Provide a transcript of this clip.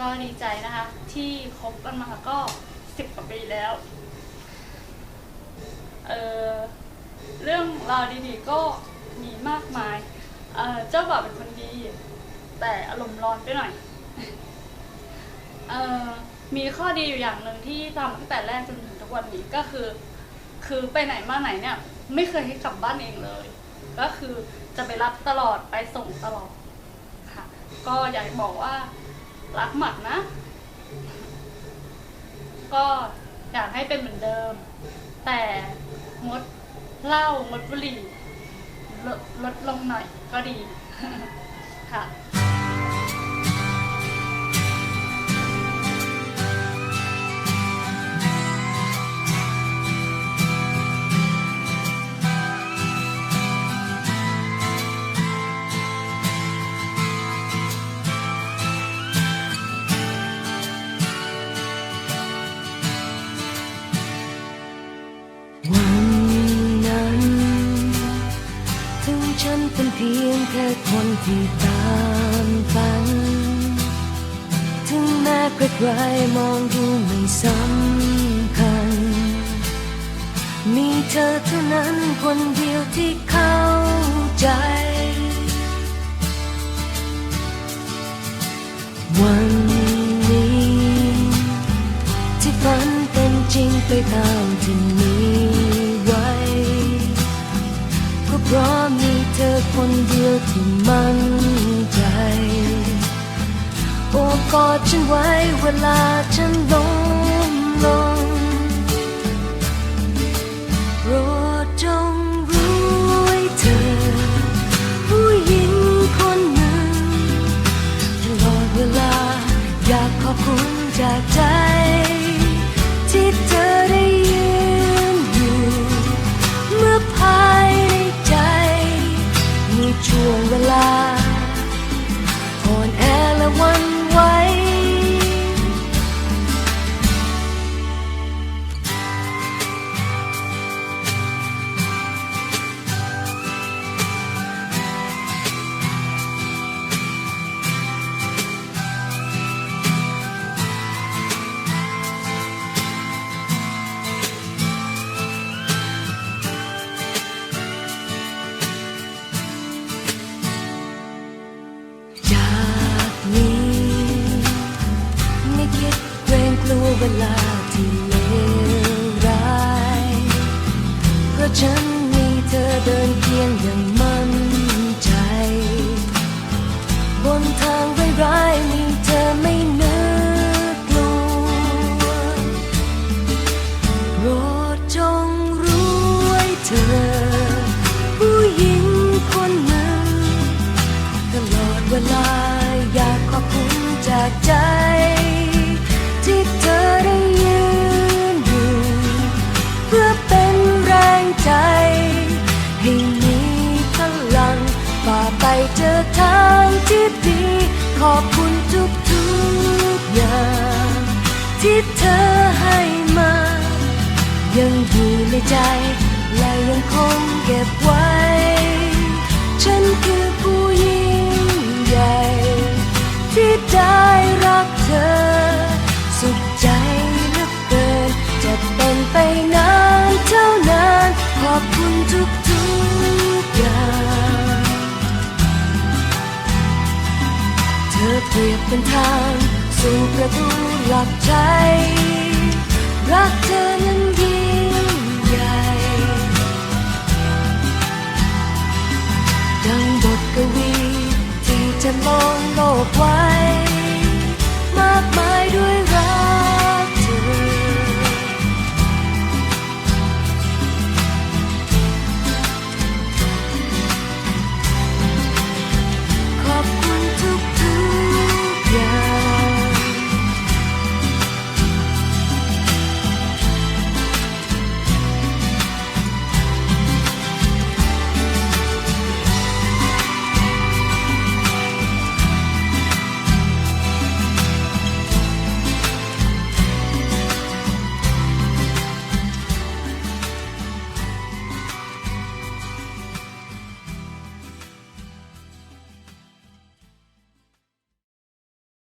ก็ดีใจนะคะ ที่คบกันมาก็สิบกว่าปีแล้วเออเรื่องราวดีๆก็มีมากมายเเจ้าบ่าวเป็นคนดี แต่อารมณ์ร้อนไปหน่อยเออมีข้อดีอยู่อย่างหนึ่งที่ทำตั้งแต่แรกจนถึงทุกวันนี้ก็คือ คือไปไหนมาไหนเนี่ย ไม่เคยให้กลับบ้านเองเลย ก็คือจะไปรับตลอดไปส่งตลอดค่ะ ก็อยากบอกว่า รักหมัดนะ ก็อยากให้เป็นเหมือนเดิม แต่งดเหล้างดบุหรี่ลดลดลงหน่อยก็ดีค่ะ วันนั้น ถึงฉันเป็นเพียงแค่คนที่ตามฝัน ถึงแม้ใครๆมองดูไม่สำคัญ มีเธอเท่านั้นคนเดียวที่เข้าใจ วันนี้ที่ฝัน จริงไปตามที่มีไว้ ก็เพราะมีเธอคนเดียวที่มั่นใจ โอบกอดฉันไว้เวลาฉันล้มลงโปรดจงรู้ไว้เธอ ผู้หญิงคนหนึ่งตลอดเวลาอยากขอบคุณจากใจ ที่เธอได้ยืนอยู่ เมื่อภายในใจ มีช่วงเวลา เจอทางที่ดี ขอบคุณทุกๆอย่าง ที่เธอให้มา ยังอยู่ในใจ และยังคงเก็บไว้ ฉันคือผู้ยิ่งใหญ่ ที่ได้รักเธอ เป็นทางสู่ประตูหลักใจ รักเธอนั้นยิ่งใหญ่ ดังบทกวีที่จะมองโลกไว้